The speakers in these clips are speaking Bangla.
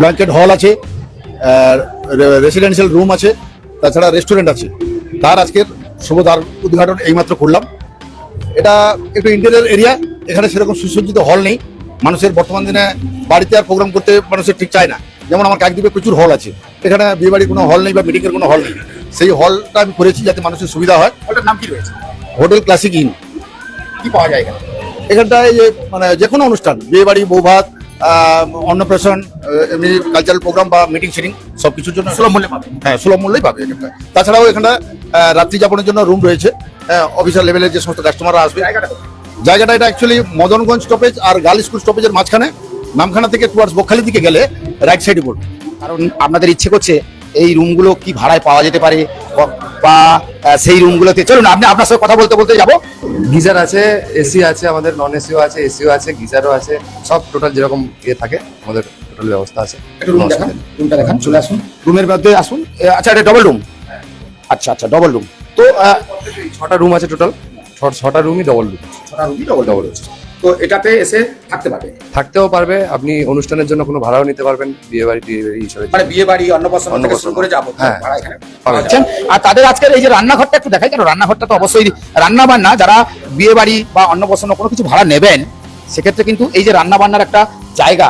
ব্ল্যাঙ্কেট হল আছে রেসিডেন্সিয়াল রুম আছে তাছাড়া রেস্টুরেন্ট আছে। তার আজকের শুভ দ্বার উদ্ঘাটন এইমাত্র করলাম। এটা একটু ইন্টেরিয়ার এরিয়া এখানে সেরকম সুসজ্জিত হল নেই। মানুষের বর্তমান দিনে বাড়িতে আর প্রোগ্রাম করতে মানুষের ঠিক চায় না। যেমন আমার কাকদ্বীপে প্রচুর হল আছে এখানে বিয়ে বাড়ির কোনো হল নেই বা মিটিংয়ের কোনো হল নেই। সেই হলটা আমি করেছি যাতে মানুষের সুবিধা হয়। হলটার নাম কি রয়েছে? Hotel classic inn. কি পাওয়া যায় এখানে? এখানটায় যে মানে যে কোনো অনুষ্ঠান বিয়ে বাড়ি বৌভাত অন্নপ্রাশন এমনি কালচারাল প্রোগ্রাম বা মিটিং সিটিং সব কিছুর জন্য সুলভ মূল্যে পাবে। হ্যাঁ সুলভ মূল্যেই পাবে এখানটা তাছাড়াও এখানে রাত্রি যাপনের জন্য রুম রয়েছে। অফিসার লেভেলের যে সমস্ত কাস্টমাররা আসবে। জায়গাটা এটা অ্যাকচুয়ালি মদনগঞ্জ স্টপেজ আর গার্ল স্কুল স্টপেজের মাঝখানে। নামখানা থেকে টুয়ার্ডস বকখালির দিকে গেলে রাইট সাইডে পড়বে। কারণ আপনাদের ইচ্ছে করছে এই রুমগুলো কি ভাড়ায় পাওয়া যেতে পারে? বা- সেই রুমগুলোতে চলুন আপনি আপনার সাথে কথা বলতে বলতে যাব। গিজার আছে এসি আছে আমাদের নন এসিও আছে এসিও আছে গিজারও আছে সব টোটাল যেরকম ইয়ে থাকে আমাদের টোটাল ব্যবস্থা আছে। রুম দেখান রুমটা দেখান চলে আসুন। রুমের মধ্যে আসুন। আচ্ছা এটা ডবল রুম আচ্ছা আচ্ছা ডবল রুম তো ছটা রুম আছে টোটাল ছটা রুমই ডবল রুম ছটা রুমই ডবল ডবল হচ্ছে তো এটাতে এসে থাকতে পারবে। থাকতেও পারবে আপনি অনুষ্ঠানের জন্য কোনো ভাড়াও নিতে পারবেন বিয়ে বাড়ি বাড়ি হিসাবে মানে বিয়ে বাড়ি অন্নপ্রাশন থেকে শুরু করে যাব হ্যাঁ। ভাড়া এখানে। পাচ্ছেন আর তাদের আজকের এই যে রান্নাঘরটা একটু দেখাই কেন? রান্নাঘরটা তো অবশ্যই রান্না বান্না যারা বিয়ে বাড়ি বা অন্নপ্রাশন কোনো কিছু ভাড়া নেবেন সেক্ষেত্রে কিন্তু এই যে রান্না বান্নার একটা জায়গা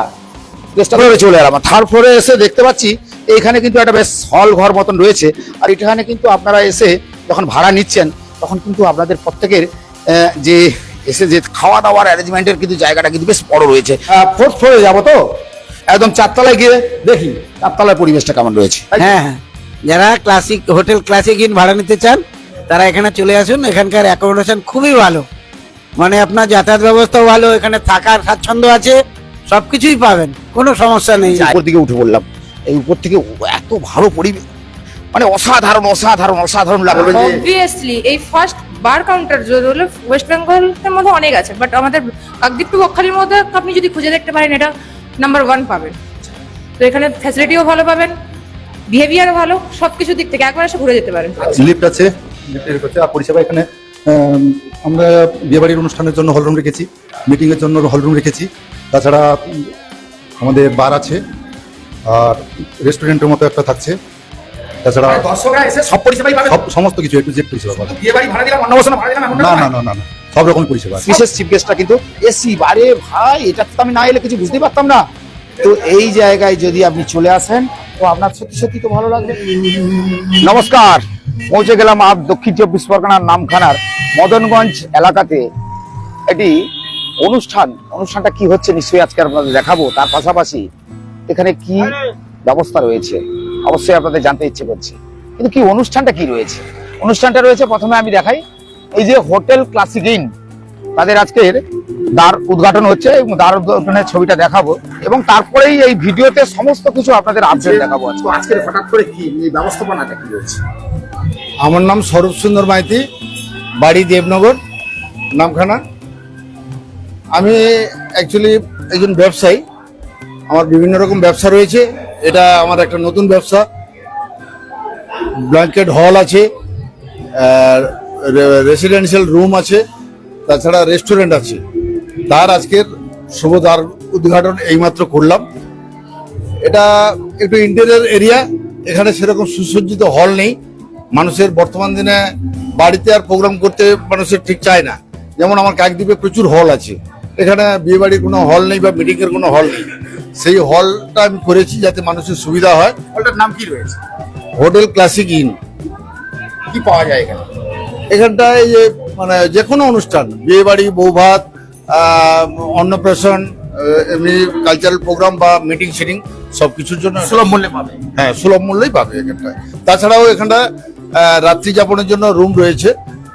করে চলে এলাম। থার্ড ফ্লোরে এসে দেখতে পাচ্ছি এখানে কিন্তু একটা বেশ হল ঘর মতন রয়েছে। আর এখানে কিন্তু আপনারা এসে যখন ভাড়া নিচ্ছেন তখন কিন্তু আপনাদের প্রত্যেকের যে এসে যে খাওয়া দাওয়ার অ্যারেঞ্জমেন্টের কিন্তু জায়গাটা কিন্তু বেশ বড় রয়েছে। ফোর্থ ফ্লোরে যাব তো? একদম চারতলায় গিয়ে দেখি চারতলায় পরিবেশটা কেমন রয়েছে। হ্যাঁ হ্যাঁ। যারা ক্লাসিক হোটেল ক্লাসিক ইন ভাড়া নিতে চান তারা এখানে চলে আসুন। এখানকার অ্যাকোমোডেশন খুবই ভালো। মানে আপনার যাতায়াত ব্যবস্থাও ভালো এখানে থাকার স্বাচ্ছন্দ্য আছে সবকিছুই পাবেন কোনো সমস্যা নেই। উপর দিকে উঠে বললাম এই উপর থেকে এত ভালো পরিবেশ মানে অসাধারণ অসাধারণ অসাধারণ লাগল অবভিয়াসলি এই ফার্স্ট বার কাউন্টার যদি হলো ওয়েস্ট বেঙ্গলের মধ্যে অনেক আছে বাট আমাদের কাকদ্বীপ টু বকখালির মধ্যে আপনি যদি খুঁজে দেখতে পারেন এটা নাম্বার ওয়ান পাবেন। তো এখানে ফ্যাসিলিটিও ভালো পাবেন বিহেভিয়ারও ভালো সব কিছু দিক থেকে একবার এসে ঘুরে যেতে পারেন। লিফট আছে। লিফটের আর পরিষেবা এখানে আম, আমরা বিয়েবাড়ির অনুষ্ঠানের জন্য হলরুম রেখেছি মিটিংয়ের জন্য হলরুম রেখেছি। তাছাড়া আমাদের বার আছে আর রেস্টুরেন্টের মতো একটা থাকছে। তাছাড়া দর্শকরা এসে সব পরিষেবাই পাবে। সব সমস্ত কিছু একটু জেড পরিষেবা পাবে। বিয়ে বাড়ি ভাড়া দিলাম অন্নপ্রাশন ভাড়া দিলাম না না না না না। সব রকম পরিষেবা বিশেষ চিফ গেস্টটা কিন্তু এসি বারে ভাই এটা তো আমি না এলে কিছু বুঝতেই পারতাম না। তো এই জায়গায় যদি আপনি চলে আসেন তো আপনার সত্যি সত্যি তো ভালো লাগবে। নমস্কার পৌঁছে গেলাম আজ দক্ষিণ চব্বিশ পরগনার নামখানার মদনগঞ্জ এলাকাতে। এটি অনুষ্ঠান অনুষ্ঠানটা কি হচ্ছে নিশ্চয়ই আজকে আপনাদের দেখাবো। তার পাশাপাশি এখানে কি ব্যবস্থা রয়েছে? অবশ্যই আপনাদের জানতে ইচ্ছে করছে। কিন্তু কি অনুষ্ঠানটা কি রয়েছে? অনুষ্ঠানটা রয়েছে প্রথমে আমি দেখাই। এই যে হোটেল ক্লাসিক ইন তাদের আজকের দ্বার উদ্ঘাটন হচ্ছে এবং দ্বার উদ্ঘাটনের ছবিটা দেখাবো। এবং তারপরেই এই ভিডিওতে সমস্ত কিছু আপনাদের আপডেট দেখাবো আজকে। আজকের হঠাৎ করে কি এই ব্যবস্থাপনাটা কি রয়েছে? আমার নাম স্বরূপ সুন্দর মাইতি বাড়ি দেবনগর নামখানা। আমি অ্যাকচুয়ালি একজন ব্যবসায়ী। আমার বিভিন্ন রকম ব্যবসা রয়েছে। এটা আমার একটা নতুন ব্যবসা। ব্ল্যাঙ্কেট হল আছে রেসিডেন্সিয়াল রুম আছে, তাছাড়া রেস্টুরেন্ট আছে। তার আজকের শুভ দ্বার উদ্ঘাটন এইমাত্র করলাম। এটা একটু ইন্টেরিয়ার এরিয়া এখানে সেরকম সুসজ্জিত হল নেই। মানুষের বর্তমান দিনে বাড়িতে আর প্রোগ্রাম করতে মানুষের ঠিক চায় না। যেমন আমার কাকদ্বীপে প্রচুর হল আছে। এখানে বিয়ে বাড়ির কোনো হল নেই বা মিটিং এর কোনো হল নেই। সেই হলটা আমি করেছি যাতে মানুষের সুবিধা হয়। হলটার নাম কি রয়েছে? Hotel classic inn. কি পাওয়া যায় এখানে? এখানটায় যে মানে যে কোনো অনুষ্ঠান বিয়ে বাড়ি বৌভাত অন্নপ্রাশন এমনি কালচারাল প্রোগ্রাম বা মিটিং সিটিং সব কিছুর জন্য সুলভ মূল্যে পাবে। হ্যাঁ সুলভ মূল্যেই পাবে এখানটায়। তাছাড়াও এখানটা রাত্রি যাপনের জন্য রুম রয়েছে।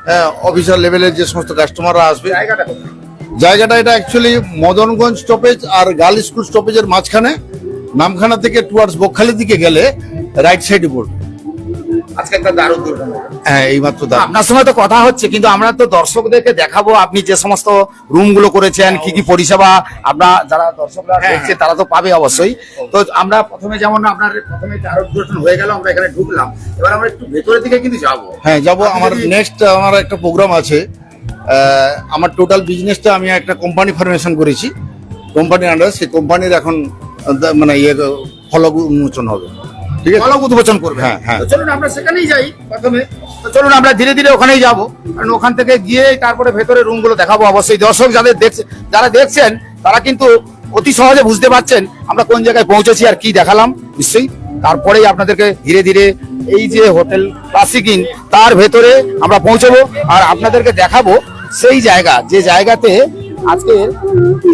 হ্যাঁ অফিসার লেভেলের যে সমস্ত কাস্টমাররা আসবে। জায়গাটা? জায়গাটা এটা অ্যাকচুয়ালি মদনগঞ্জ স্টপেজ আর গার্ল স্কুল স্টপেজের মাঝখানে। নামখানা থেকে টুয়ার্ডস বকখালির দিকে গেলে রাইট সাইডে পড়বে আজকে একটা দারুণ দুর্ঘটনা। হ্যাঁ এইমাত্র আপনার সঙ্গে তো কথা হচ্ছে কিন্তু আমরা তো দর্শকদেরকে দেখাবো আপনি যে সমস্ত রুমগুলো করেছেন কি কি পরিষেবা আপনার যারা দর্শকরা দেখছে তারা তো পাবে অবশ্যই। তো আমরা প্রথমে যেমন আপনার প্রথমে চারক দর্শন হয়ে গেল আমরা এখানে ঢুকলাম। এবার আমরা একটু ভেতরের দিকে কিন্তু যাব। হ্যাঁ যাব। আমার নেক্সট আমার একটা প্রোগ্রাম আছে। আমার টোটাল বিজনেসটা আমি একটা কোম্পানি ফরমেশন করেছি। কোম্পানির আন্ডার সেই কোম্পানির এখন মানে ইয়ে ফলক উন্মোচন হবে। ঠিক আছে? ফলক উদ্বোধন করবে। হ্যাঁ, হ্যাঁ। চলুন আমরা সেখানেই যাই প্রথমে। তো চলুন আমরা ধীরে ধীরে ওখানেই যাব। কারণ ওখান থেকে গিয়ে তারপরে ভেতরে রুমগুলো দেখাবো অবশ্যই। দর্শক যাদের দেখছে যারা দেখছেন তারা কিন্তু অতি সহজে বুঝতে পারছেন আমরা কোন জায়গায় পৌঁছেছি আর কি দেখালাম। নিশ্চয়ই। তারপরেই আপনাদেরকে ধীরে ধীরে এই যে হোটেল ক্লাসিক ইন তার ভেতরে আমরা পৌঁছবো আর আপনাদেরকে দেখাবো সেই জায়গা, যে জায়গাতে আজকে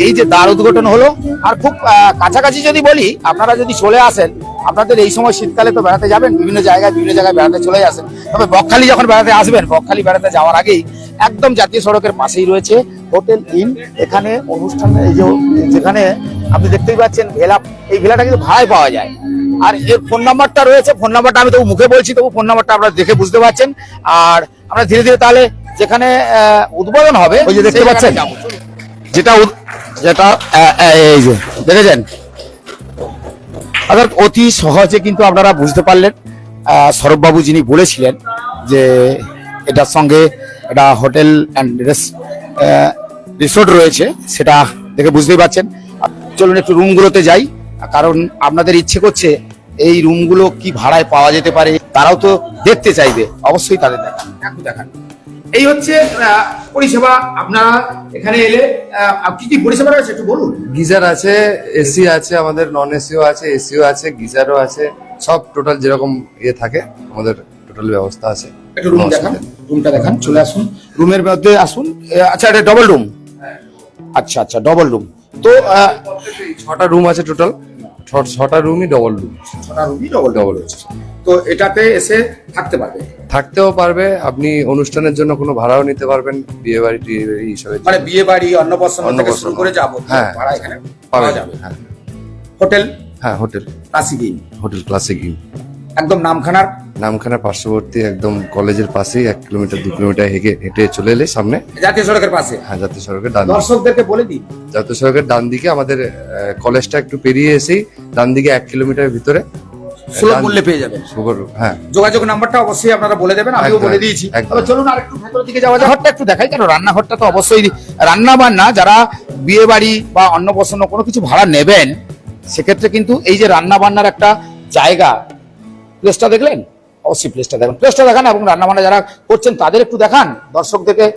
এই যে দ্বার উদ্ঘাটন হলো। আর খুব কাছাকাছি যদি বলি, আপনারা যদি চলে আসেন, আপনাদের এই সময় শীতকালে তো বেড়াতে যাবেন, বিভিন্ন জায়গায় বিভিন্ন জায়গায় বেড়াতে চলে আসেন। তবে বকখালি যখন বেড়াতে আসবেন, বকখালি বেড়াতে যাওয়ার আগেই একদম জাতীয় সড়কের পাশেই রয়েছে হোটেল ইন এখানে অনুষ্ঠান এই যে, যেখানে আপনি দেখতেই পাচ্ছেন ভেলা, এই ভেলাটা কিন্তু ভাড়ায় পাওয়া যায়। আর এর ফোন নাম্বারটা রয়েছে ফোন নাম্বারটা আমি তবু মুখে বলছি তবু ফোন নাম্বারটা আপনারা দেখে বুঝতে পারছেন। আর আমরা ধীরে ধীরে তাহলে যেখানে উদ্বোধন হবে ওই যে দেখতে পাচ্ছেন? যেটা যেটা এই যে দেখেছেন? অর্থাৎ অতি সহজে কিন্তু আপনারা বুঝতে পারলেন সৌরভবাবু যিনি বলেছিলেন যে এটার সঙ্গে এটা হোটেল অ্যান্ড রিসোর্ট রয়েছে সেটা দেখে বুঝতেই পারছেন। চলুন একটু রুমগুলোতে যাই। কারণ আপনাদের ইচ্ছে করছে এই রুমগুলো কি ভাড়ায় পাওয়া যেতে পারে তারাও তো দেখতে চাইবে। অবশ্যই তাদের দেখান একটু দেখান। এই হচ্ছে পরিষেবা। আপনারা এখানে এলে কি কি পরিষেবা রয়েছে একটু বলুন? গিজার আছে এসি আছে আমাদের নন এসিও আছে এসিও আছে গিজারও আছে সব টোটাল যেরকম ইয়ে থাকে আমাদের টোটাল ব্যবস্থা আছে। একটু রুম দেখান রুমটা দেখান চলে আসুন। রুমের মধ্যে আসুন আচ্ছা এটা ডবল রুম আচ্ছা আচ্ছা ডবল রুম তো ছটা রুম আছে টোটাল ছটা রুমই ডবল রুম ছটা রুমই ডবল ডবল তো এটাতে এসে থাকতে পারবে? থাকতেও পারবে আপনি অনুষ্ঠানের জন্য কোনো ভাড়াও নিতে পারবেন বিয়ে বাড়ি টিয়ে বাড়ি হিসাবে। মানে। বিয়ে বাড়ি অন্নপ্রাশন থেকে শুরু করে যাব হ্যাঁ। ভাড়া এখানে পাওয়া যাবে হ্যাঁ। হোটেল? হ্যাঁ hotel. Classic inn hotel classic inn একদম নামখানার? নামখানা পার্শ্ববর্তী একদম কলেজের পাশেই এক কিলোমিটার দু কিলোমিটার হেঁটে হেঁটে চলে এলে সামনে। জাতীয় সড়কের পাশে? হ্যাঁ জাতীয় সড়কের ডান দর্শকদেরকে বলে দিন জাতীয় সড়কের ডান দিকে আমাদের কলেজটা একটু পেরিয়ে এসেই ডান দিকে এক কিলোমিটার ভিতরে সুলভ মূল্যে পেয়ে যাবেন। সুগর হ্যাঁ। যোগাযোগ নাম্বারটা অবশ্যই আপনারা বলে দেবেন আমিও বলে দিয়েছি। একদম। তবে চলুন আর একটু ভেতরের দিকে যাওয়া যায় ঘরটা একটু দেখাই কেন রান্নাঘরটা তো অবশ্যই রান্না বান্না যারা বিয়ে বাড়ি বা অন্নপ্রাশন কোনো কিছু ভাড়া নেবেন সেক্ষেত্রে কিন্তু এই যে রান্না বান্নার একটা জায়গা প্লেসটা দেখলেন? অবশ্যই প্লেসটা দেখান। প্লেসটা দেখান এবং রান্নাবান্না যারা করছেন তাদের একটু দেখান। দর্শকদেরকে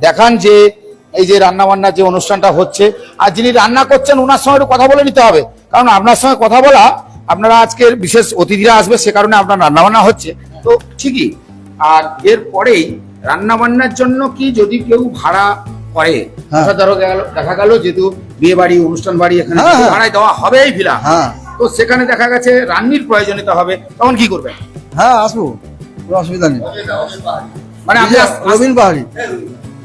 দেখান যে এই যে রান্না বান্নার যে অনুষ্ঠানটা হচ্ছে। আর যিনি রান্না করছেন ওনার সঙ্গে একটু কথা বলে নিতে হবে। কারণ আপনার সঙ্গে কথা বলা আপনারা আজকের বিশেষ অতিথিরা আসবে সে কারণে আপনার রান্নাবান্না হচ্ছে। তো ঠিকই। আর এরপরেই রান্না বান্নার জন্য কি যদি কেউ ভাড়া করে? ধরো গেল- দেখা গেল যেহেতু বিয়ে বাড়ি অনুষ্ঠান বাড়ি এখানে হ্যাঁ, হ্যাঁ। ভাড়ায় দেওয়া হবে এই ভিলা হ্যাঁ। তো সেখানে দেখা গেছে রান্নির প্রয়োজনীয়তা হবে তখন কি করবেন? হ্যাঁ আসব। কোনো অসুবিধা নেই। মানে আপনি রবিন পাহাড়ি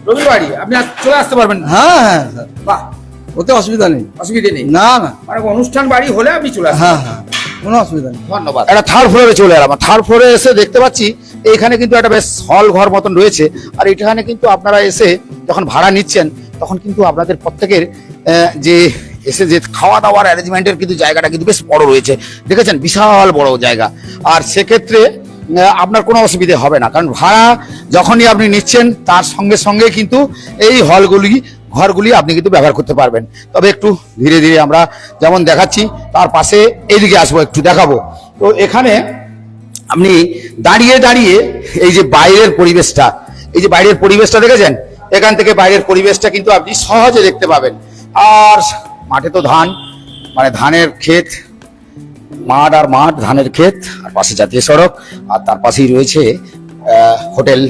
রবি বাড়ি। আপনি চলে আসতে পারবেন হ্যাঁ হ্যাঁ বাহ। ওতে অসুবিধা নেই। অসুবিধা নেই? না না। মানে অনুষ্ঠান বাড়ি হলে আপনি চলে আসবেন? হ্যাঁ হ্যাঁ। কোনো অসুবিধা নেই। ধন্যবাদ। একটা থার্ড ফ্লোরে চলে এলাম। থার্ড ফ্লোরে এসে দেখতে পাচ্ছি এখানে কিন্তু একটা বেশ হল ঘর মতন রয়েছে। আর এখানে কিন্তু আপনারা এসে যখন ভাড়া নিচ্ছেন তখন কিন্তু আপনাদের প্রত্যেকের যে এসে যে খাওয়া দাওয়ার অ্যারেঞ্জমেন্টের কিন্তু জায়গাটা কিন্তু বেশ বড় রয়েছে। দেখেছেন? বিশাল বড় জায়গা। আর সেক্ষেত্রে আপনার কোনো অসুবিধে হবে না। কারণ ভাড়া যখনই আপনি নিচ্ছেন, তার সঙ্গে সঙ্গে কিন্তু এই হলগুলি, ঘরগুলি আপনি কিন্তু ব্যবহার করতে পারবেন। তবে একটু ধীরে ধীরে আমরা যেমন দেখাচ্ছি, তার পাশে এইদিকে আসব, একটু দেখাবো। তো এখানে আপনি দাঁড়িয়ে দাঁড়িয়ে এই যে বাইরের পরিবেশটা, এই যে বাইরের পরিবেশটা দেখেছেন? এখান থেকে বাইরের পরিবেশটা কিন্তু আপনি সহজে দেখতে পাবেন। আর মাঠে তো ধান মানে ধানের ক্ষেত, মাঠ আর মাঠ, ধানের ক্ষেত, আর পাশে জাতীয় সড়ক, আর তার পাশেই রয়েছে হোটেল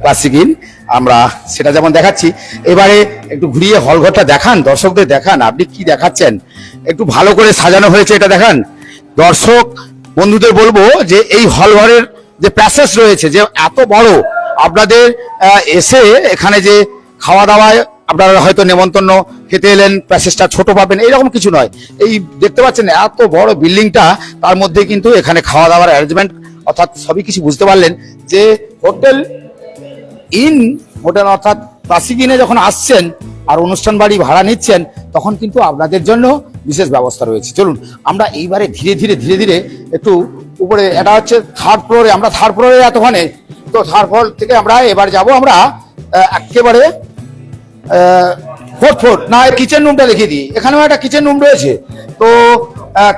ক্লাসিক ইন। আমরা সেটা যেমন দেখাচ্ছি, এবারে একটু ঘুরিয়ে হলঘরটা দেখান, দর্শকদের দেখান, আপনি কি দেখাচ্ছেন? একটু ভালো করে সাজানো হয়েছে এটা দেখান। দর্শক, বন্ধুদের বলব যে এই হলঘরের যে প্যাসেজ রয়েছে, যে এত বড়, আপনাদের এসে এখানে যে খাওয়া দাওয়ায় আপনারা হয়তো নেমন্তন্ন খেতে এলেন, প্যাসেজটা ছোট পাবেন, এইরকম কিছু নয়। এই দেখতে পাচ্ছেন, এত বড় বিল্ডিংটা, তার মধ্যে কিন্তু এখানে খাওয়া দাওয়ার অ্যারেঞ্জমেন্ট অর্থাৎ সবই কিছু বুঝতে পারলেন যে হোটেল ইন, হোটেল অর্থাৎ ক্লাসিক ইনে যখন আসছেন আর অনুষ্ঠান বাড়ি ভাড়া নিচ্ছেন, তখন কিন্তু আপনাদের জন্য বিশেষ ব্যবস্থা রয়েছে। চলুন, আমরা এইবারে ধীরে ধীরে ধীরে ধীরে একটু উপরে, এটা হচ্ছে থার্ড ফ্লোরে আমরা থার্ড ফ্লোরে এতক্ষণে, তো থার্ড ফ্লোর থেকে আমরা এবার যাব, আমরা একেবারে ফোর্থ ফ্লোর না কিচেন রুমটা দেখিয়ে দিই। এখানেও একটা কিচেন রুম রয়েছে। তো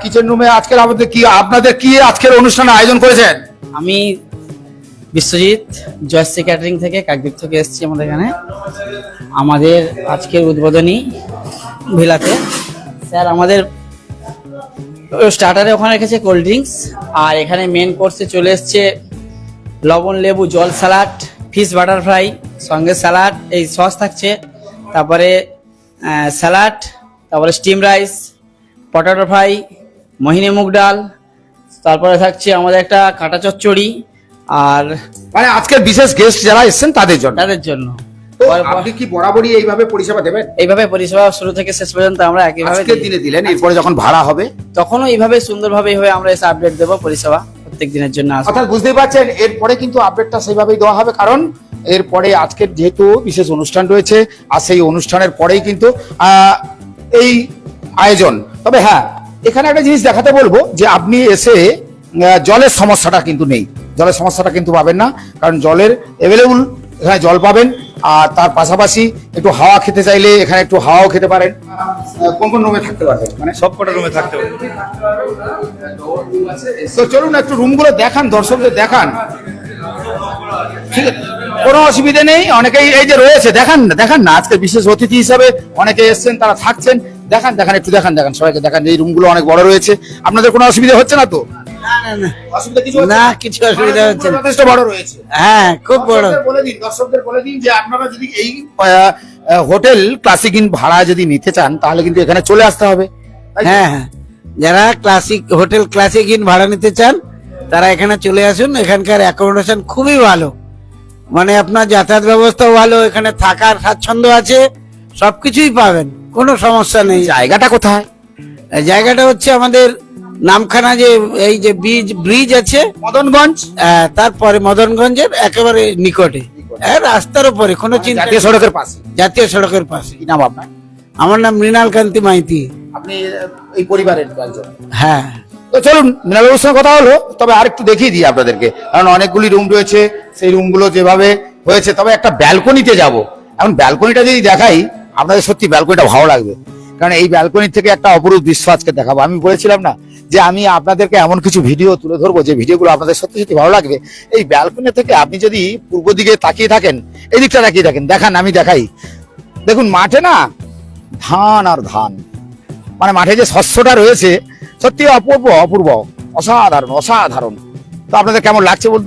কিচেন রুমে আজকের আমাদের কি, আপনাদের কি আজকের অনুষ্ঠানে আয়োজন করেছেন? আমি বিশ্বজিৎ, জয়শ্রী ক্যাটারিং থেকে, কাকদ্বীপ থেকে এসেছি আমাদের এখানে। আমাদের আজকের উদ্বোধনী ভিলাতে। স্যার, আমাদের স্টার্টারে ওখানে রেখেছে কোল্ড ড্রিঙ্কস আর এখানে মেন কোর্সে চলে এসছে লবণ, লেবু, জল স্যালাড ফিশ বাটার ফ্রাই সঙ্গে স্যালাড এই সস থাকছে। তারপরে স্যালাড তারপরে স্টিম রাইস পটাটো ফ্রাই মোহিনী মুগ ডাল তারপরে থাকছে আমাদের একটা কাটা চচ্চড়ি আর মানে আজকের বিশেষ গেস্ট যারা এসেছেন তাদের জন্য। তাদের জন্য। আপনি কি বরাবরই এইভাবে পরিষেবা দেবেন? এইভাবে পরিষেবা শুরু থেকে শেষ পর্যন্ত আমরা একইভাবে দিনে দিলেন এরপরে যখন ভাড়া হবে? তখনও এইভাবে সুন্দরভাবে এইভাবে আমরা এসে আপডেট দেবো পরিষেবা। প্রত্যেক দিনের জন্য অর্থাৎ বুঝতেই পারছেন, এরপরে কিন্তু আপডেটটা সেইভাবেই দেওয়া হবে, কারণ এরপরে আজকের যেহেতু বিশেষ অনুষ্ঠান রয়েছে, আর সেই অনুষ্ঠানের পরেই কিন্তু এই আয়োজন। তবে হ্যাঁ এখানে একটা জিনিস দেখাতে বলব, যে আপনি এসে জলের সমস্যাটা কিন্তু নেই। জলের সমস্যাটা কিন্তু পাবেন না, কারণ জলের অ্যাভেলেবল এখানে জল পাবেন আর তার পাশাপাশি একটু হাওয়া খেতে চাইলে এখানে একটু হাওয়াও খেতে পারেন। কোন কোন রুমে থাকতে পারবেন? মানে সব কটা রুমে থাকতে পারে তো চলুন একটু রুমগুলো দেখান দর্শকদের দেখান। ঠিক আছে কোনো অসুবিধা নেই অনেকেই এই যে রয়েছে দেখান না দেখান না। আজকে বিশেষ অতিথি হিসাবে অনেকে এসেছেন তারা থাকছেন। দেখান দেখান একটু দেখান দেখান সবাইকে দেখান। এই রুমগুলো অনেক বড় রয়েছে। আপনাদের কোনো অসুবিধা হচ্ছে না তো? না না না। অসুবিধা কিছু হচ্ছে না কিছু অসুবিধা হচ্ছে না। যথেষ্ট বড় রয়েছে। হ্যাঁ খুব বড়। দর্শকদের বলে দিন দর্শকদের বলে দিন যে আপনারা যদি এই আহ, আহ, হোটেল ক্লাসিক ইন ভাড়া যদি নিতে চান তাহলে কিন্তু এখানে চলে আসতে হবে। তাই তো? হ্যাঁ হ্যাঁ। যারা ক্লাসিক হোটেল ক্লাসিক ইন ভাড়া নিতে চান তারা এখানে চলে আসুন। এখানকার অ্যাকোমোডেশন খুবই ভালো। মানে আপনার যাতায়াত ব্যবস্থাও ভালো এখানে থাকার স্বাচ্ছন্দ্য আছে সবকিছুই পাবেন। কোনো সমস্যা নেই। জায়গাটা কোথায়? জায়গাটা হচ্ছে আমাদের নামখানা যে এই যে ব্রিজ ব্রিজ আছে মদনগঞ্জ? তারপরে মদনগঞ্জের একেবারে নিকটে। হ্যাঁ, রাস্তার উপরে কোনো চিন্তা জাতীয় সড়কের পাশে? জাতীয় সড়কের পাশে। কি নাম আপনার? আমার নাম মৃণাল কান্তি মাইতি। আপনি এই পরিবারের হ্যাঁ। তো চলুন মৃণালবাবুর সঙ্গে কথা হলো তবে আরেকটু দেখিয়ে দিই আপনাদেরকে। কারণ অনেকগুলি রুম রয়েছে সেই রুমগুলো যেভাবে হয়েছে তবে একটা ব্যালকনিতে যাব। এখন ব্যালকনিটা যদি দেখাই আপনাদের সত্যি ব্যালকনিটা ভালো লাগবে। কারণ এই ব্যালকনি থেকে একটা অপরূপ দৃশ্য আজকে দেখাবো। আমি বলেছিলাম না যে আমি আপনাদেরকে এমন কিছু ভিডিও তুলে ধরবো যে ভিডিওগুলো আপনাদের সত্যি সত্যি ভালো লাগবে। এই ব্যালকনি থেকে আপনি যদি পূর্ব দিকে তাকিয়ে থাকেন, এই দিকটা তাকিয়ে থাকেন, দেখান, আমি দেখাই। দেখুন, মাঠে না ধান আর ধান। মানে মাঠে যে শস্যটা রয়েছে, সত্যি অপূর্ব অপূর্ব, অসাধারণ অসাধারণ। তো আপনাদের কেমন লাগছে বল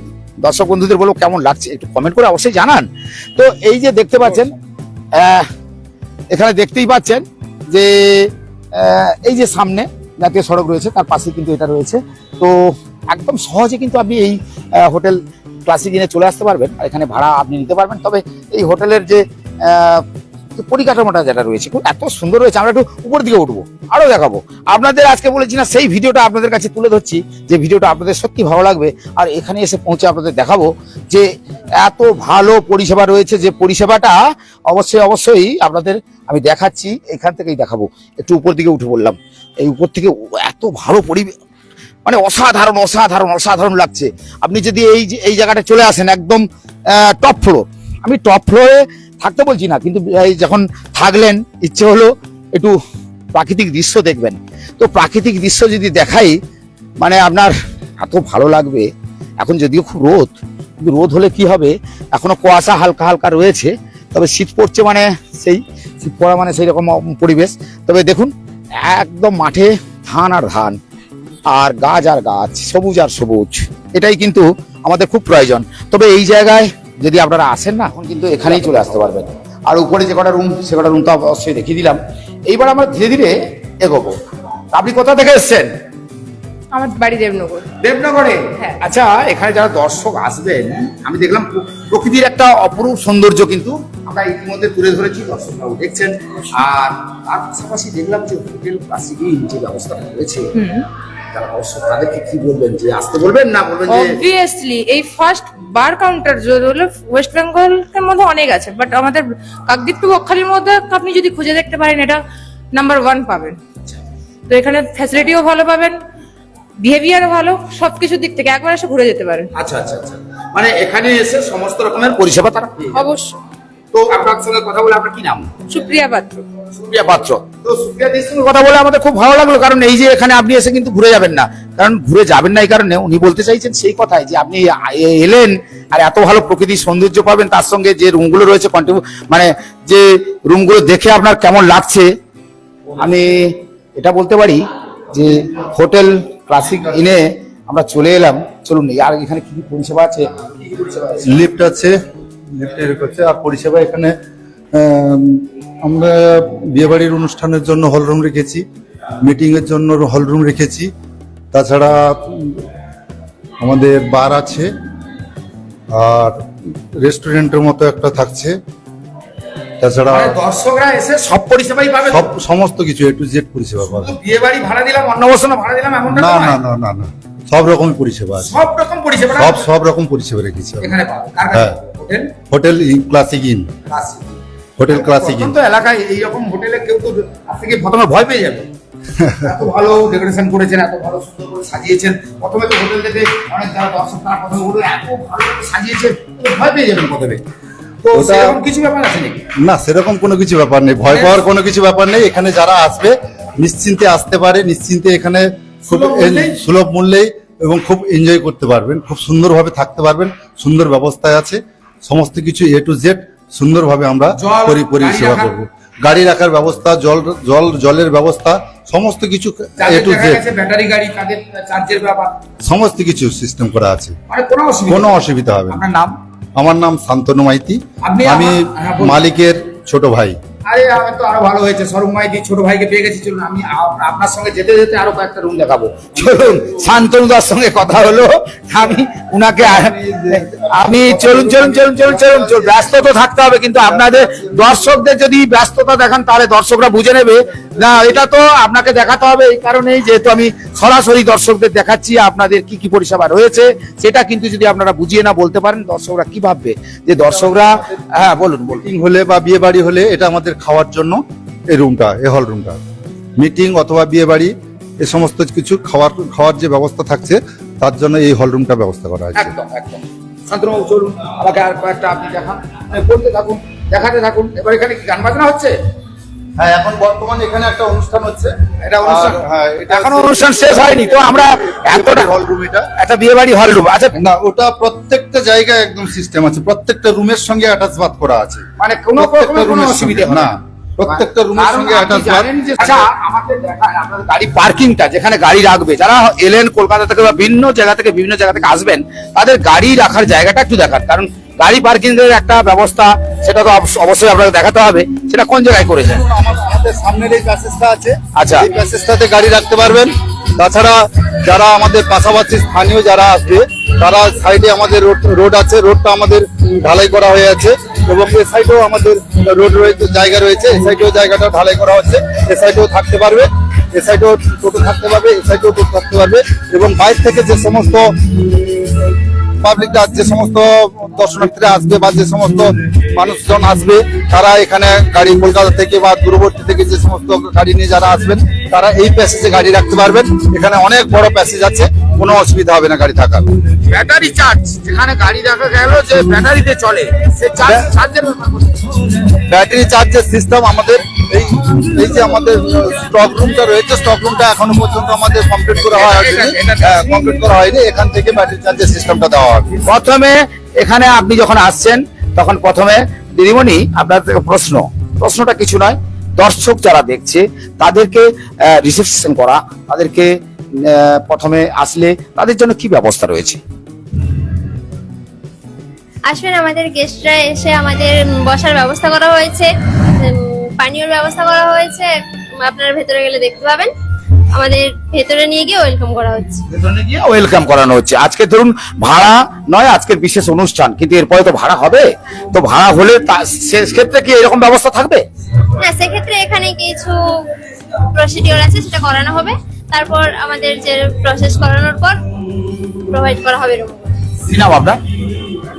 দর্শক বন্ধুদের বলব কেমন লাগছে? একটু কমেন্ট করে অবশ্যই জানান। তো এই যে দেখতে পাচ্ছেন এখানে দেখতেই পাচ্ছেন যে এই যে সামনে জাতীয় সড়ক রয়েছে, তার পাশে কিন্তু এটা রয়েছে। তো একদম সহজে কিন্তু আপনি এই হোটেল ক্লাসিক ইনে চলে আসতে পারবেন। আর এখানে ভাড়া আপনি নিতে পারবেন। তবে এই হোটেলের যে পরিকাঠামোটা যেটা রয়েছে, খুব এত সুন্দর রয়েছে, আমরা একটু উপর দিকে উঠবো, আরও দেখাবো। আপনাদের আজকে বলেছি না, সেই ভিডিওটা আপনাদের কাছে তুলে ধরছি, যে ভিডিওটা আপনাদের সত্যি ভালো লাগবে, আর এখানে এসে পৌঁছে আপনাদের দেখাবো যে এত ভালো পরিষেবা রয়েছে, যে পরিষেবাটা অবশ্যই অবশ্যই আপনাদের আমি দেখাচ্ছি, এখান থেকেই দেখাবো, একটু উপর দিকে উঠে বললাম। এই উপর থেকে এত ভালো পরিবেশ মানে অসাধারণ অসাধারণ অসাধারণ লাগছে। আপনি যদি এই এই জায়গাটা চলে আসেন, একদম টপ ফ্লোর আমি টপ ফ্লোরে থাকতে বলছি না, কিন্তু যখন থাকলেন, ইচ্ছে হলো একটু প্রাকৃতিক দৃশ্য দেখবেন। তো প্রাকৃতিক দৃশ্য যদি দেখাই মানে আপনার এত ভালো লাগবে, এখন যদিও খুব রোদ, কিন্তু রোদ হলে কি হবে? এখনও কুয়াশা হালকা হালকা রয়েছে, তবে শীত পড়ছে মানে সেই, শীত পড়া মানে সেই রকম পরিবেশ। তবে দেখুন, একদম মাঠে ধান আর ধান, আর গাছ আর গাছ, সবুজ আর সবুজ, এটাই কিন্তু আমাদের খুব প্রয়োজন। তবে এই জায়গায় যদি আপনারা আসেন না এখন কিন্তু এখানেই চলে আসতে পারবেন। আর উপরে যে কটা রুম সে কটা রুম তো অবশ্যই দেখিয়ে দিলাম। এইবার আমরা ধীরে ধীরে এগোবো। আপনি কোথা থেকে এসছেন? আমার বাড়ি দেবনগর। দেবনগরে? হ্যাঁ। আচ্ছা এখানে যারা দর্শক আসবেন আমি দেখলাম প্রকৃতির একটা অপরূপ সৌন্দর্য কিন্তু আমরা ইতিমধ্যে তুলে ধরেছি দর্শকরাও দেখছেন। আর তার পাশাপাশি দেখলাম যে হোটেল ক্লাসিক যে ব্যবস্থা রয়েছে যারা দর্শক তাদেরকে কি বলবেন? যে আসতে বলবেন না বলবেন যে অবভিয়াসলি এই ফার্স্ট বার কাউন্টার ওয়েস্ট বেঙ্গলের মধ্যে অনেক আছে বাট আমাদের কাকদ্বীপ টু বকখালির মধ্যে আপনি যদি খুঁজে দেখতে পারেন এটা নাম্বার ওয়ান পাবেন। তো এখানে ফ্যাসিলিটিও ভালো পাবেন বিহেভিয়ারও ভালো সবকিছুর দিক থেকে একবার এসে ঘুরে যেতে পারেন। আচ্ছা আচ্ছা আচ্ছা। মানে এখানে এসে সমস্ত রকমের পরিষেবা তারা অবশ্যই। তো আপনার সঙ্গে কথা বলে আপনার কি নাম? সুপ্রিয়া পাত্র। সুপ্রিয়া পাত্র। তো সুপ্রিয়া দিদির কথা বলে আমাদের খুব ভালো লাগল কারণ এই যে এখানে আপনি এসে কিন্তু ঘুরে যাবেন না। কারণ ঘুরে যাবেন না এই কারণে উনি বলতে চাইছেন সেই কথাই যে আপনি এলেন আর এত ভালো প্রকৃতির সৌন্দর্য পাবেন তার সঙ্গে যে রুমগুলো রয়েছে কন্টিনিউ মানে যে রুমগুলো দেখে আপনার কেমন লাগছে। আমি এটা বলতে পারি যে হোটেল ক্লাসিক ইনে আমরা চলে এলাম। চলুন আর এখানে কি কি পরিষেবা আছে? আছে? লিফট আছে লিফট করছে আর পরিষেবা এখানে আমরা বিয়েবাড়ির অনুষ্ঠানের জন্য হলরুম রেখেছি মিটিং এর জন্য হলরুম রেখেছি। তাছাড়া আমাদের বার আছে আর রেস্টুরেন্টের মতো একটা থাকছে। তাছাড়া মানে দর্শকরা এসে সব পরিষেবাই পাবে সব সমস্ত কিছু এ টু জেড পরিষেবা পাবে। বিয়ে বাড়ি ভাড়া দিলাম অন্নবসন ভাড়া দিলাম এমনটা না না না না না। সব রকম পরিষেবা আছে। সব রকম পরিষেবা সব সব রকম পরিষেবা রেখেছি এখানে পাবো। হ্যাঁ। Hotel? Hotel classic inn classic hotel classic inn প্রত্যন্ত এলাকায় এইরকম হোটেলে কেউ তো আজ থেকে প্রথমে ভয় পেয়ে যাবে। এত ভালো ডেকোরেশন করেছেন এত ভালো সুন্দর করে সাজিয়েছেন। প্রথমে তো হোটেল থেকে অনেক যারা দর্শক তারা প্রথমে বলল এত ভালো করে সাজিয়েছেন। ভয় পেয়ে যাবেন প্রথমে তো সেরকম কিছু ব্যাপার আছে না সেরকম কোনো কিছু ব্যাপার নেই। ভয় পাওয়ার কোনো কিছু ব্যাপার নেই। এখানে যারা আসবে নিশ্চিন্তে আসতে পারে নিশ্চিন্তে এখানে খুব? সুলভ মূল্যেই? এবং খুব এনজয় করতে পারবেন খুব সুন্দরভাবে থাকতে পারবেন সুন্দর ব্যবস্থায় আছে। সমস্ত কিছু এ টু জেড সুন্দরভাবে আমরা পরি পরিষেবা করব। গাড়ি রাখার ব্যবস্থা জল জল জলের ব্যবস্থা সমস্ত কিছু ব্যাটারি গাড়ি তাদের চার্জের ব্যাপার? সমস্ত কিছু সিস্টেম করা আছে। মানে কোনো অসুবিধা হবে না। নাম? আমার নাম শান্তনু মাইতি। আমি হ্যাঁ। মালিকের ছোট ভাই। আরে আমার তো আরও ভালো হয়েছে। সরম মাইতি ছোট ভাইকে পেয়ে গেছি। চলুন, আমি আপনার সঙ্গে যেতে যেতে আরও কয়েকটা রুম দেখাবো। চলুন, শান্তনুদার সঙ্গে কথা হলো। আমি উনাকে আমি চলুন চলুন চলুন চলুন চলুন চলুন। ব্যস্ত তো থাকতে হবে, কিন্তু আপনাদের দর্শকদের যদি ব্যস্ততা দেখান, তাহলে দর্শকরা বুঝে নেবে। না, এটা তো আপনাকে দেখাতে হবে এই কারণেই, যেহেতু আমি সরাসরি দর্শকদের দেখাচ্ছি, আপনাদের কি কি পরিষেবা রয়েছে, সেটা কিন্তু যদি আপনারা বুঝিয়ে না বলতে পারেন, দর্শকরা কি ভাববে? যে দর্শকরা হ্যাঁ বলুন বলুন। হলে বা বিয়ে বাড়ি হলে, এটা আমাদের খাওয়ার জন্য এই রুমটা এই হল রুমটা মিটিং অথবা বিয়ে বাড়ি এ সমস্ত কিছু খাওয়ার খাওয়ার যে ব্যবস্থা থাকছে, তার জন্য এই হল রুমটা ব্যবস্থা করা হয়েছে। একদম একদম। আমাকে আর কয়েকটা আপনি দেখান। থাকুন, দেখাতে থাকুন। এবার এখানে কি গান বাজনা হচ্ছে? হ্যাঁ এখন বর্তমানে এখানে একটা অনুষ্ঠান হচ্ছে। এটা অনুষ্ঠান? হ্যাঁ এখনও অনুষ্ঠান শেষ হয়নি তো আমরা এতটা হল রুম এটা। একটা বিয়ে বাড়ি হল রুম আচ্ছা না ওটা প্রত্যেকটা জায়গায় একদম সিস্টেম আছে। প্রত্যেকটা রুমের সঙ্গে অ্যাটাচ বাদ করা আছে। মানে কোনো রকম কোনো অসুবিধা না। প্রত্যেকটা রুমের সঙ্গে অ্যাটাচ আচ্ছা আমাকে দেখান আপনাদের গাড়ি পার্কিংটা যেখানে গাড়ি রাখবে যারা এলেন কলকাতা থেকে বা বিভিন্ন জায়গা থেকে বিভিন্ন জায়গা থেকে আসবেন তাদের গাড়ি রাখার জায়গাটা একটু দেখান। কারণ গাড়ি পার্কিং এর একটা ব্যবস্থা সেটা তো অবশ্য- অবশ্যই আপনাকে দেখাতে হবে। সেটা কোন জায়গায় করেছেন? আমাদের সামনের এই প্যাসেজটা আছে। আচ্ছা। এই প্যাসেজটাতে গাড়ি রাখতে পারবেন। তাছাড়া যারা আমাদের পাশাপাশি স্থানীয় যারা আসবে তারা সাইডে আমাদের রোড রোড আছে। রোডটা আমাদের ঢালাই করা হয়ে আছে। এবং এ সাইডেও আমাদের রোড রয়েছে, জায়গা রয়েছে। এই সাইডেও জায়গাটা ঢালাই করা হচ্ছে। এ সাইডেও থাকতে পারবে। এ সাইডেও টোটো থাকতে পারবে, এ সাইডেও টোটো থাকতে পারবে এবং বাইরে থেকে যে সমস্ত পাবলিকরা যে সমস্ত দর্শনার্থীরা আসবে বা যে সমস্ত মানুষজন আসবে, তারা এখানে গাড়ি কলকাতা থেকে বা দূরবর্তী থেকে যে সমস্ত গাড়ি নিয়ে যারা আসবেন, তারা এই প্যাসেজে গাড়ি রাখতে পারবেন। এখানে অনেক বড় প্যাসেজ আছে। কোনো অসুবিধা হবে না গাড়ি থাকার। ব্যাটারি চার্জ যেখানে গাড়ি রাখা গেল যে ব্যাটারিতে চলে সে চার্জ চার্জের ব্যাটারি চার্জের সিস্টেম আমাদের এই এই যে আমাদের স্টক রুমটা রয়েছে স্টক রুমটা এখনও পর্যন্ত আমাদের কমপ্লিট করা হয়নি। কমপ্লিট করা হয়নি। এখান থেকে ব্যাটারি চার্জের সিস্টেমটা দেওয়া হবে। প্রথমে এখানে আপনি যখন আসছেন তখন প্রথমে দিদিমণি আপনার প্রশ্ন। প্রশ্নটা কিছু নয় দর্শক যারা দেখছে তাদেরকে রিসেপশন করা তাদেরকে প্রথমে আসলে তাদের জন্য কি ব্যবস্থা রয়েছে? আসবেন আমাদের গেস্টরা এসে আমাদের বসার ব্যবস্থা করা হয়েছে পানীয়র ব্যবস্থা করা হয়েছে আপনারা ভেতরে গেলে দেখতে পাবেন। আমাদের ভেতরে নিয়ে গিয়ে ওয়েলকাম করা হচ্ছে। ওয়েলকাম করানো হচ্ছে। আজকে ধরুন ভাড়া নয় আজকের বিশেষ অনুষ্ঠান কিন্তু এরপরে তো ভাড়া হবে। তো ভাড়া হলে সেক্ষেত্রে কি এরকম ব্যবস্থা থাকবে? না সেক্ষেত্রে এখানে কিছু প্রসিডিওর আছে সেটা করানো হবে। তারপর আমাদের যে প্রসেস করানোর পর প্রোভাইড করা হবে। কি নাম আপনার?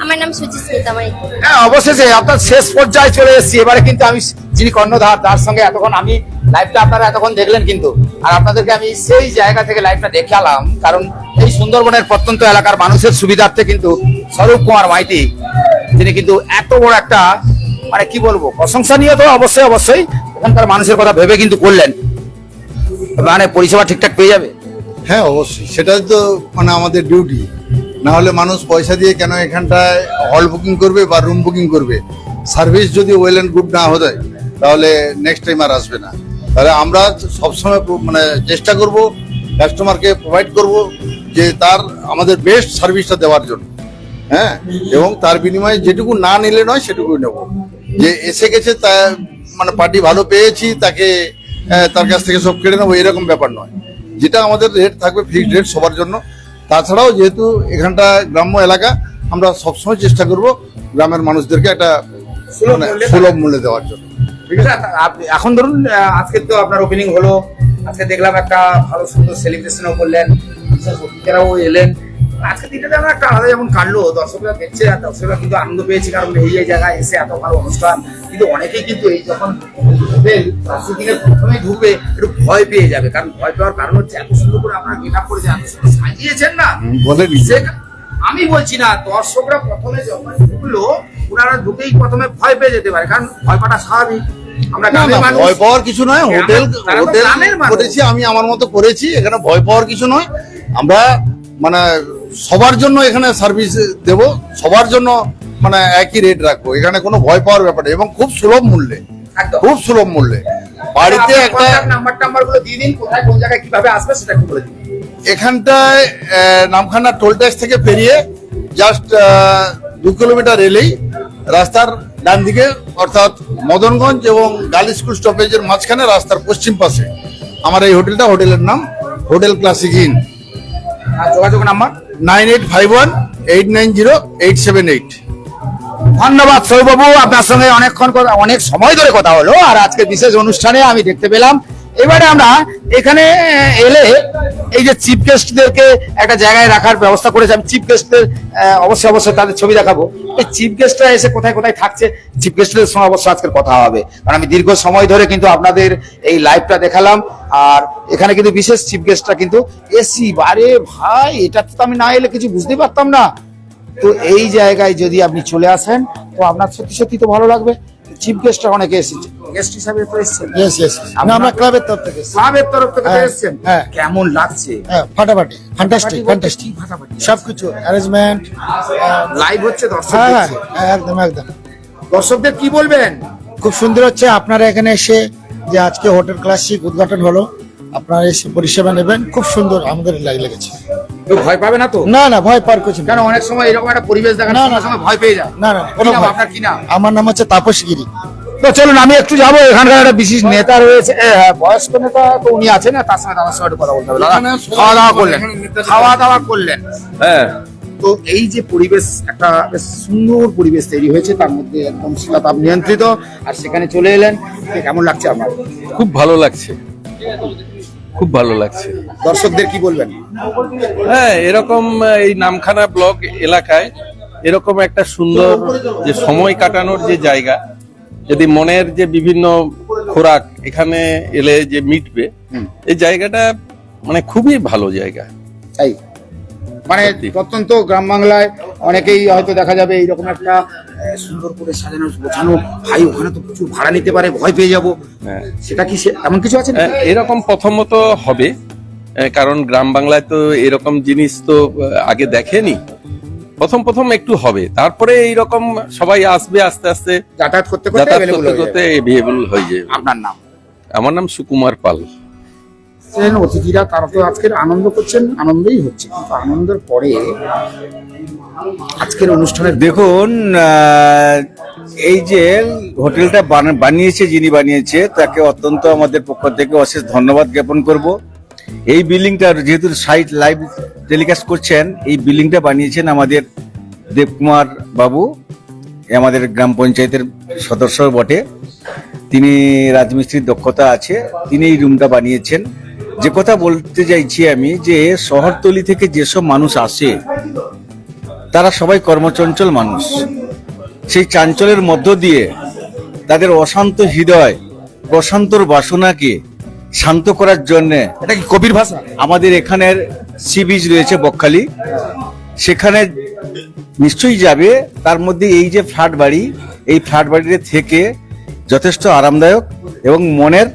আমার নাম সুচিস্মিতা মাইতি হ্যাঁ অবশেষে আপনার শেষ পর্যায়ে চলে এসেছি। এবারে কিন্তু আমি যিনি কর্ণধার তার সঙ্গে এতক্ষণ আমি লাইভটা আপনারা এতক্ষণ দেখলেন কিন্তু। আর আপনাদেরকে আমি সেই জায়গা থেকে লাইভটা দেখালাম কারণ এই সুন্দরবনের প্রত্যন্ত এলাকার মানুষের সুবিধার্থে কিন্তু স্বরূপ কুমার মাইতি তিনি কিন্তু এত বড় একটা মানে কি বলব প্রশংসনীয় তো অবশ্যই অবশ্যই। এখানকার মানুষের কথা ভেবে কিন্তু করলেন। মানে পরিষেবা ঠিকঠাক পেয়ে যাবে? হ্যাঁ অবশ্যই। সেটাই তো মানে আমাদের ডিউটি না হলে মানুষ পয়সা দিয়ে কেন এখানটায় হল বুকিং করবে বা রুম বুকিং করবে? সার্ভিস যদি ওয়েল অ্যান্ড গুড না হতে তাহলে নেক্সট টাইম আর আসবে না। তাহলে আমরা সবসময় মানে চেষ্টা করব কাস্টমারকে প্রোভাইড করব যে তার আমাদের বেস্ট সার্ভিসটা দেওয়ার জন্য। হ্যাঁ? এবং তার বিনিময়ে যেটুকু না নিলে নয়, সেটুকুই নেব। যে এসে গেছে তা মানে পার্টি ভালো পেয়েছি, তাকে তার কাছ থেকে সব কেড়ে নেব এরকম ব্যাপার নয়। যেটা আমাদের রেট থাকবে ফিক্সড রেট সবার জন্য। তাছাড়াও যেহেতু এখানটা গ্রাম্য এলাকা আমরা সবসময় চেষ্টা করব গ্রামের মানুষদেরকে একটা মানে সুলভ মূল্যে দেওয়ার জন্য। ঠিক আছে আপ- এখন ধরুন আজকে তো আপনার ওপেনিং হলো আজকে দেখলাম একটা ভালো সুন্দর সেলিব্রেশনও করলেন। এলেন আজকে দিনটা যেন একটা আলাদা যেমন কাটলো দর্শকরা দেখছে আর দর্শকরা কিন্তু আনন্দ পেয়েছে কারণ এই এই জায়গায় এসে এত ভালো অনুষ্ঠান কিন্তু অনেকেই কিন্তু এই যখন দিনের প্রথমেই ঢুকবে একটু ভয় পেয়ে যাবে। কারণ ভয় পাওয়ার কারণ হচ্ছে এত সুন্দর করে আপনারা গেট আপ করেছেন এত সুন্দর সাজিয়েছেন না? বলেনি আমি বলছি না দর্শকরা প্রথমে যখন ঢুকলো ওনারা ঢুকেই প্রথমে ভয় পেয়ে যেতে পারে কারণ ভয় পাওয়া স্বাভাবিক। আমরা ভয় পাওয়ার কিছু নয় হোটেল হোটেল করেছি আমি আমার মতো করেছি এখানে ভয় পাওয়ার কিছু নয়। আমরা মানে সবার জন্য এখানে সার্ভিস দেব সবার জন্য মানে একই রেট রাখব। এখানে কোনো ভয় পাওয়ার ব্যাপার নেই এবং খুব সুলভ মূল্যে খুব সুলভ মূল্যে। বাড়িতে একটা নাম্বার টাম্বারগুলো দিয়ে দিন কোথায় কোন জায়গায় কীভাবে আসবে সেটা একটু বলে দিন। এখানটায় নামখানা টোল ট্যাক্স থেকে পেরিয়ে জাস্ট দু কিলোমিটার এলেই রাস্তার ডান দিকে অর্থাৎ মদনগঞ্জ এবং গার্ল স্কুল স্টপেজের মাঝখানে রাস্তার পশ্চিম পাশে। আমার এই হোটেলটা হোটেলের নাম হোটেল ক্লাসিক ইন আর যোগাযোগ number nine eight five one eight nine zero eight seven eight. ধন্যবাদ সৌবাবু আপনার সঙ্গে অনেকক্ষণ অনেক সময় ধরে কথা হলো, আর আজকে বিশেষ অনুষ্ঠানে আমি দেখতে পেলাম এবারে আমরা এখানে এলে এই যে চিফ গেস্টদেরকে একটা জায়গায় রাখার ব্যবস্থা করেছে, আমি চিফ গেস্টদের অবশ্যই অবশ্যই তাদের ছবি দেখাবো। এই চিফ গেস্টরা এসে কোথায় কোথায় থাকছে, চিফ গেস্টদের সঙ্গে অবশ্যই আজকের কথা হবে। কারণ আমি দীর্ঘ সময় ধরে কিন্তু আপনাদের এই লাইভটা দেখালাম, আর এখানে কিন্তু বিশেষ চিফ গেস্টরা কিন্তু এসি, বারে ভাই, এটা তো আমি না এলে কিছু বুঝতেই পারতাম না। তো এই জায়গায় যদি আপনি চলে আসেন, তো আপনার সত্যি সত্যি তো ভালো লাগবে। চিফ গেস্টরা অনেকে এসেছে গেস্ট হিসাবে তো এসেছেন আমরা- আমরা ক্লাবের তরফ থেকে এসেছি। ক্লাবের তরফ থেকে তো হ্যাঁ, এসেছেন হ্যাঁ। কেমন লাগছে হ্যাঁ ফাটাফাটি ফ্যান্টাস্টিক ফাটাফাটি ফ্যান্টাস্টিক বলতে কি ফাটাফাটি? সবকিছু অ্যারেঞ্জমেন্ট লাইভ হচ্ছে দর্শক হ্যাঁ হ্যাঁ দেখছে। হ্যাঁ, একদম একদম দর্শকদের কি বলবেন খুব সুন্দর হচ্ছে আপনারা এখানে এসে যে আজকে হোটেল ক্লাসিক উদ্ঘাটন হলো আপনারা এসে পরিষেবা নেবেন। খুব সুন্দর আমাদের লাগে লেগেছে। ভয় পাবে না তো? না না ভয় পার কিছু না কারণ অনেক সময় এরকম একটা পরিবেশ দেখার না, ভয় পেয়ে যায়। না না কোনো আপনার কি নাম? আমার নাম হচ্ছে তাপসগিরি তো চলুন আমি একটু যাব এখানকার একটা বিশেষ নেতা রয়েছে। হ্যাঁ, বয়স্ক নেতা তো উনি আছেন না তার সঙ্গে আমার সঙ্গে কথা বলতে হবে। খাওয়া দাওয়া করলেন। খাওয়া দাওয়া করলেন। হ্যাঁ। তো এই যে পরিবেশ একটা বেশ সুন্দর পরিবেশ তৈরি হয়েছে তার মধ্যে একদম শীতাতাপ নিয়ন্ত্রিত আর সেখানে চলে এলেন। কেমন লাগছে আপনার? খুব ভালো লাগছে। খুব ভালো লাগছে। দর্শকদের কি বলবেন? হ্যাঁ এরকম এই নামখানা ব্লক এলাকায় এরকম একটা সুন্দর যে সময় কাটানোর যে জায়গা যদি মনের যে বিভিন্ন খোরাক এখানে এলে যে মিটবে এই জায়গাটা মানে খুবই ভালো জায়গা। তাই? মানে। প্রত্যন্ত গ্রাম বাংলায় অনেকেই হয়তো দেখা যাবে এইরকম একটা সুন্দর করে সাজানো গোছানো ভাই ওখানে তো প্রচুর ভাড়া নিতে পারে ভয় পেয়ে যাব হ্যাঁ সেটা কি এমন কিছু আছে? হ্যাঁ, এরকম প্রথমত হবে কারণ গ্রাম বাংলায় তো এরকম জিনিস তো আগে দেখেনি প্রথম প্রথম একটু হবে তারপরে এইরকম সবাই আসবে আস্তে আস্তে যাতায়াত করতে করতে করতে। হয়ে যাবে আপনার নাম আমার নাম সুকুমার পাল ছিলেন অতিথিরা, তারা তো আজকের আনন্দ করছেন, আনন্দই হচ্ছে। কিন্তু আনন্দের পরে আজকের অনুষ্ঠানে দেখুন এই যে হোটেলটা বানা- বানিয়েছে, যিনি বানিয়েছে, তাকে অত্যন্ত আমাদের পক্ষ থেকে অশেষ ধন্যবাদ জ্ঞাপন করব। এই বিল্ডিংটা যেহেতু সাইট লাইভ টেলিকাস্ট করছেন, এই বিল্ডিংটা বানিয়েছেন আমাদের দেবকুমার বাবু আমাদের গ্রাম পঞ্চায়েতের সদস্য বটে। তিনি রাজমিস্ত্রির দক্ষতা আছে, তিনি এই রুমটা বানিয়েছেন। যে কথা বলতে চাইছি আমি যে শহরতলি থেকে যেসব মানুষ আসে তারা সবাই কর্মচঞ্চল মানুষ। সেই চাঞ্চলের মধ্য দিয়ে তাদের অশান্ত হৃদয় প্রশান্তর বাসনাকে শান্ত করার জন্য এটা কি কবির ভাষা? আমাদের এখানের সি বিচ রয়েছে বকখালি। সেখানে নিশ্চয়ই যাবে। তার মধ্যে এই যে ফ্ল্যাট বাড়ি এই ফ্ল্যাট বাড়িতে থেকে যথেষ্ট আরামদায়ক এবং মনের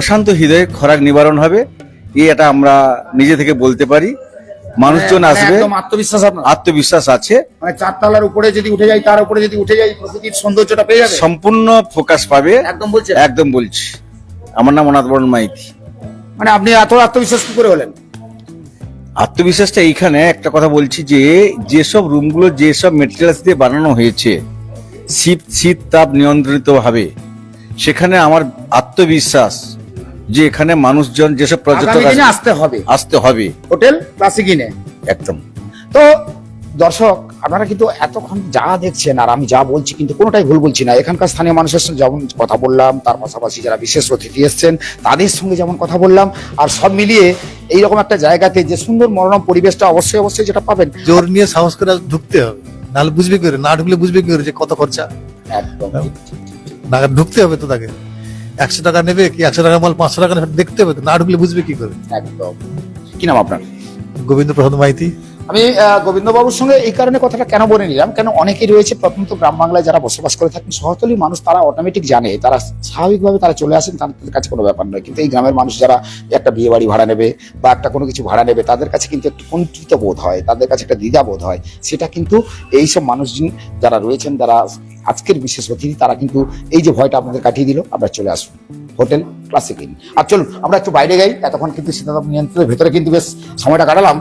অশান্ত হৃদয়ে খরাক নিবারণ হবে। এটা আমরা নিজে থেকে বলতে পারি। মানুষজন মানে আসবে। আত্মবিশ্বাস আত্মবিশ্বাস আছে। মানে চারতলার উপরে যদি উঠে যাই তার উপরে যদি উঠে যাই প্রকৃতির সৌন্দর্যটা পেয়ে যাবে? সম্পূর্ণ ফোকাস পাবে। একদম বলছে একদম বলছি। আমার নাম অনাথ বরণ মাইতি। মানে আপনি এত আত্মবিশ্বাস কি করে হলেন? আত্মবিশ্বাসটা এইখানে একটা কথা বলছি যে যেসব রুমগুলো যেসব মেটেরিয়ালস দিয়ে বানানো হয়েছে শীত শীত তাপ নিয়ন্ত্রিত ভাবে সেখানে আমার আত্মবিশ্বাস যে এখানে মানুষজন যেসব পর্যটক আসতে হবে। আসতে হবে। হোটেল ক্লাসিক ইনে। একদম। তো দর্শক আপনারা কিন্তু এতক্ষণ যা দেখছেন আর আমি যা বলছি কিন্তু কোনোটাই ভুল বলছি না। এখানকার স্থানীয় মানুষের সঙ্গে যেমন কথা বললাম তার পাশাপাশি যারা বিশেষ অতিথি এসছেন তাদের সঙ্গে যেমন কথা বললাম আর সব মিলিয়ে এইরকম একটা জায়গাতে যে সুন্দর মনোরম পরিবেশটা অবশ্যই অবশ্যই যেটা পাবেন। জোর নিয়ে সাহস করে ঢুকতে হবে। নাহলে বুঝবে কি করে? না ঢুকলে বুঝবে কি করে যে কত খরচা? একদম। না ঢুকতে হবে তো তাকে। একশো টাকা নেবে কি একশো টাকা মাল পাঁচশো টাকা দেখতে হবে না ঢুকলে বুঝবে কি করে? একদম। কি নাম আপনার? গোবিন্দ প্রসাদ মাইতি। আমি গোবিন্দবাবুর সঙ্গে এই কারণে কথাটা কেন বলে নিলাম? কেন অনেকেই রয়েছে প্রথমত গ্রাম বাংলায় যারা বসবাস করে থাকেন শহরতলি মানুষ তারা অটোমেটিক জানে, তারা স্বাভাবিকভাবে তারা চলে আসেন, তাদের কাছে কোনো ব্যাপার নয়। কিন্তু এই গ্রামের মানুষ যারা একটা বিয়ে বাড়ি ভাড়া নেবে বা একটা কোনো কিছু ভাড়া নেবে, তাদের কাছে কিন্তু একটু কুণ্ঠিত বোধ হয়, তাদের কাছে একটা দ্বিধা বোধ হয়। সেটা কিন্তু এই এইসব মানুষজন যারা রয়েছেন, যারা আজকের বিশেষ অতিথি, তারা কিন্তু এই যে ভয়টা আপনাদের কাটিয়ে দিল আমরা চলে আসুন। হোটেল ক্লাসিক ইন আর চলুন, আমরা একটু বাইরে যাই, এতক্ষণ কিন্তু শীতাতাপ নিয়ন্ত্রণের ভেতরে কিন্তু বেশ সময়টা কাটালাম।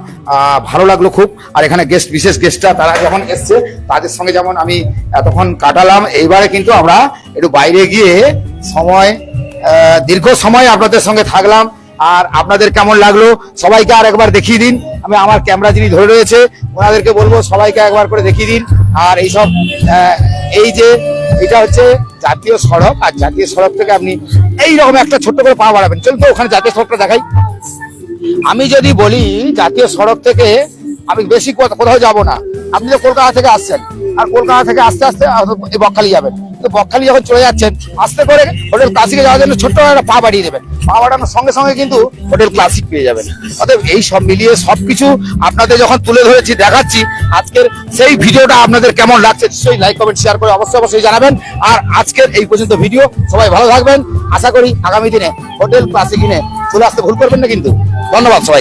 ভালো লাগল খুব। আর এখানে গেস্ট বিশেষ গেস্টরা তারা যখন এসছে, তাদের সঙ্গে যেমন আমি এতক্ষণ কাটালাম, এইবারে কিন্তু আমরা একটু বাইরে গিয়ে সময় দীর্ঘ সময় আপনাদের সঙ্গে থাকলাম। আর আপনাদের কেমন লাগল, সবাইকে আর একবার দেখিয়ে দিন। আমি আমার ক্যামেরা যিনি ধরে রয়েছে, ওনাদেরকে বলব, সবাইকে একবার করে দেখিয়ে দিন। আর এইসব এই যে, এটা হচ্ছে জাতীয় সড়ক। আর জাতীয় সড়ক থেকে আপনি এইরকম একটা ছোট্ট করে পা বাড়াবেন। চলুন তো ওখানে জাতীয় সড়কটা দেখাই। আমি যদি বলি জাতীয় সড়ক থেকে আমি বেশি কোথা- কোথাও যাব না। আপনি তো কলকাতা থেকে আসছেন। আর কলকাতা থেকে আস্তে আস্তে বকখালি যাবেন। বকখালি যখন চলে যাচ্ছেন, আস্তে করে হোটেল ক্লাসিকে যাওয়ার জন্য ছোট্ট একটা পা বাড়িয়ে দেবেন। পা বাড়ানোর সঙ্গে সঙ্গে কিন্তু হোটেল ক্লাসিক পেয়ে যাবেন। অতএব এই সব মিলিয়ে সবকিছু আপনাদের যখন তুলে ধরেছি, দেখাচ্ছি, আজকের সেই ভিডিওটা আপনাদের কেমন লাগছে নিশ্চয়ই লাইক কমেন্ট শেয়ার করে অবশ্যই অবশ্যই জানাবেন। আর আজকের এই পর্যন্ত ভিডিও, সবাই ভালো থাকবেন। আশা করি আগামী দিনে হোটেল ক্লাসিক ইনে চলে আসতে ভুল করবেন না কিন্তু। ধন্যবাদ সবাই